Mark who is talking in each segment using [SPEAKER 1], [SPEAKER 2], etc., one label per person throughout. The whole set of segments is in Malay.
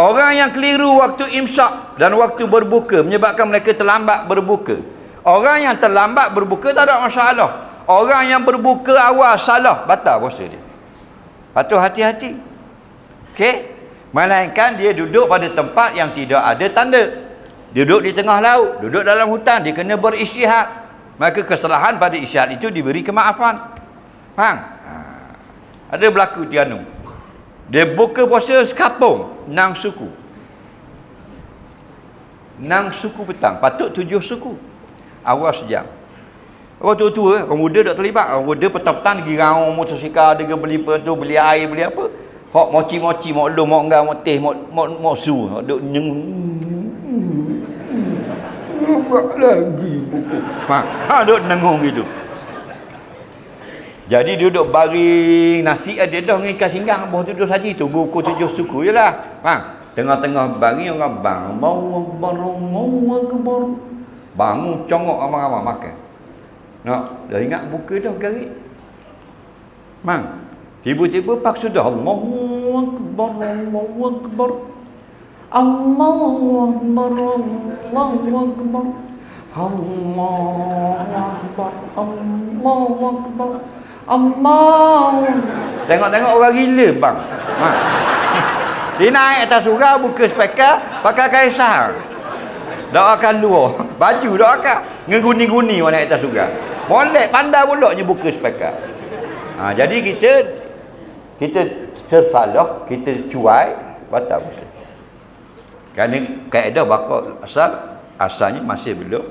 [SPEAKER 1] Orang yang keliru waktu imsak dan waktu berbuka menyebabkan mereka terlambat berbuka. Orang yang terlambat berbuka tak ada masalah. Orang yang berbuka awal salah, batal puasa dia. Patut hati-hati. Okey? Melainkan dia duduk pada tempat yang tidak ada tanda. Duduk di tengah laut, duduk dalam hutan, dia kena berisytihad. Maka kesalahan pada isytihad itu diberi kemaafan. Faham? Ha. Ada berlaku tianu. Dia buka puasa sekapung, enam suku. Enam suku petang, patut tujuh suku. Awal sejam. Orang tua-tua, orang muda tak terlibat. Orang muda petang-petang pergi raung motosikal, dia beli tu, beli air, beli apa. Hok moci-moci, mok lu, mok enggak, mok teh, mok mok mok su. Duk nyeng. Buat lagi buku. Ha, ha duk nengung gitu. Jadi duduk baring nasi ada dah dengan ikan singgang bawah duduk saja tunggu pukul tujuh suku je lah. Bang, tengah-tengah baring orang bang, mau akbar, mau akbar. Bangun congok amang-amang makan. Nak, dah ingat buka dah garik. Mang, tiba-tiba pak sudah Allahu akbar, Allahu akbar. Allahu akbar, Allahu akbar. Allahu akbar, Allahu akbar. Allah. Tengok-tengok orang gila bang. Ha. Dia naik atas surau buka speaker pakai kaisar. Dak akan luar. Baju dak akan. Ngeguni-guni mana atas surau. Molek pandai pula je buka speaker. Ha, jadi kita kita tersalah, kita cuai batal puasa. Kerana kaedah bakal asal asalnya masih belum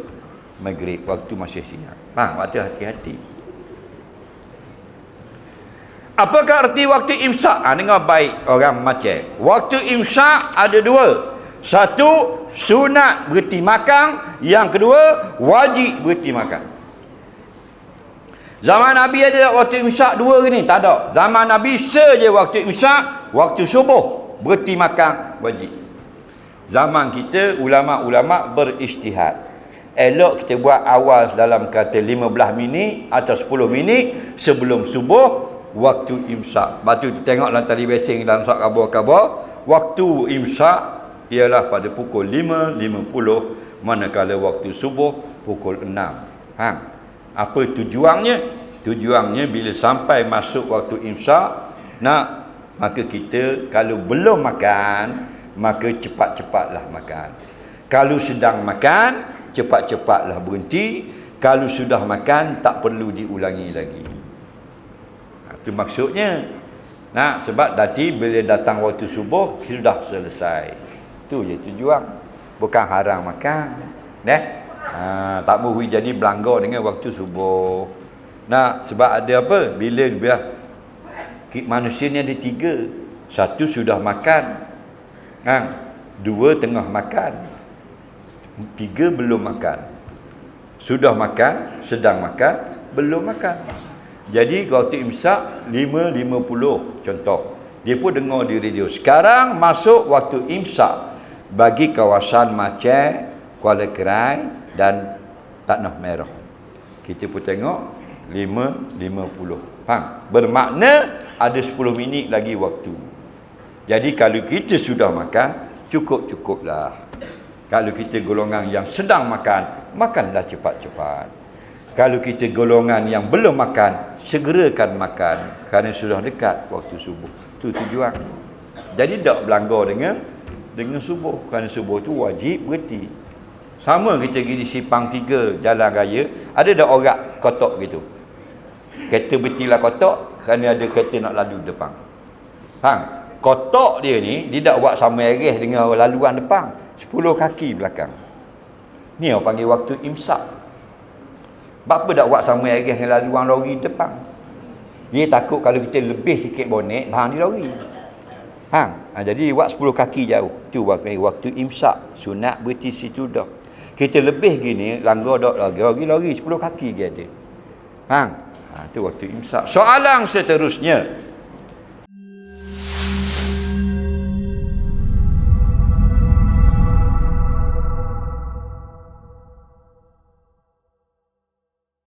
[SPEAKER 1] maghrib waktu masih siang. Faham? Waktu hati-hati. Apakah arti waktu imsak? Ha, dengar baik orang macam. Waktu imsak ada dua. Satu, sunat berhenti makan. Yang kedua, wajib berhenti makan. Zaman Nabi ada waktu imsak dua ke ni? Tak ada. Zaman Nabi saja waktu imsak, waktu subuh. Berhenti makan, wajib. Zaman kita, ulama-ulama beristihad. Elok kita buat awal dalam kata 15 minit atau 10 minit sebelum subuh waktu imsak. Lepas tu tengok dalam tali basing dalam surat khabar-khabar, waktu imsak ialah pada pukul 5.50 manakala waktu subuh pukul 6. Ha. Apa tujuannya? Tujuannya bila sampai masuk waktu imsak, nak maka kita kalau belum makan, maka cepat-cepatlah makan. Kalau sedang makan, cepat-cepatlah berhenti. Kalau sudah makan, tak perlu diulangi lagi. Itu maksudnya. Nah, sebab nanti bila datang waktu subuh sudah selesai. Itu je tujuan. Bukan haram makan. Nah, ha, tak boleh jadi belanggar dengan waktu subuh. Nah, sebab ada apa? Bila bila manusia ni ada tiga. Satu sudah makan. Ha, dua tengah makan. Tiga belum makan. Sudah makan, sedang makan, belum makan. Jadi waktu imsak 5.50 contoh. Dia pun dengar di radio. Sekarang masuk waktu imsak bagi kawasan Maceh, Kuala Kerai dan Tanah Merah. Kita pun tengok 5.50. Faham? Bermakna ada 10 minit lagi waktu. Jadi kalau kita sudah makan, cukup-cukuplah. Kalau kita golongan yang sedang makan, makanlah cepat-cepat. Kalau kita golongan yang belum makan, segerakan makan kerana sudah dekat waktu subuh. Itu tujuan. Jadi tak berlanggar dengan dengan subuh. Kerana subuh tu wajib berhenti. Sama kita pergi di Sipang 3 Jalan Raya, ada tak orang kotak gitu. Kereta berhentilah kotak kerana ada kereta nak lalu depan. Faham? Kotak dia ni, dia tak buat sama ereh dengan laluan depan. 10 kaki belakang. Ni orang panggil waktu imsak. Apa tak buat sama air dengan laluan lori depan? Dia takut kalau kita lebih sikit bonet, bahan di lori. Hang, ha, jadi buat 10 kaki jauh. Tu waktu, waktu imsak, sunat berhenti situ dah. Kita lebih gini, langgar dak lagi, lagi lori 10 kaki dia ada. Hang, ha, tu waktu imsak. Soalan seterusnya,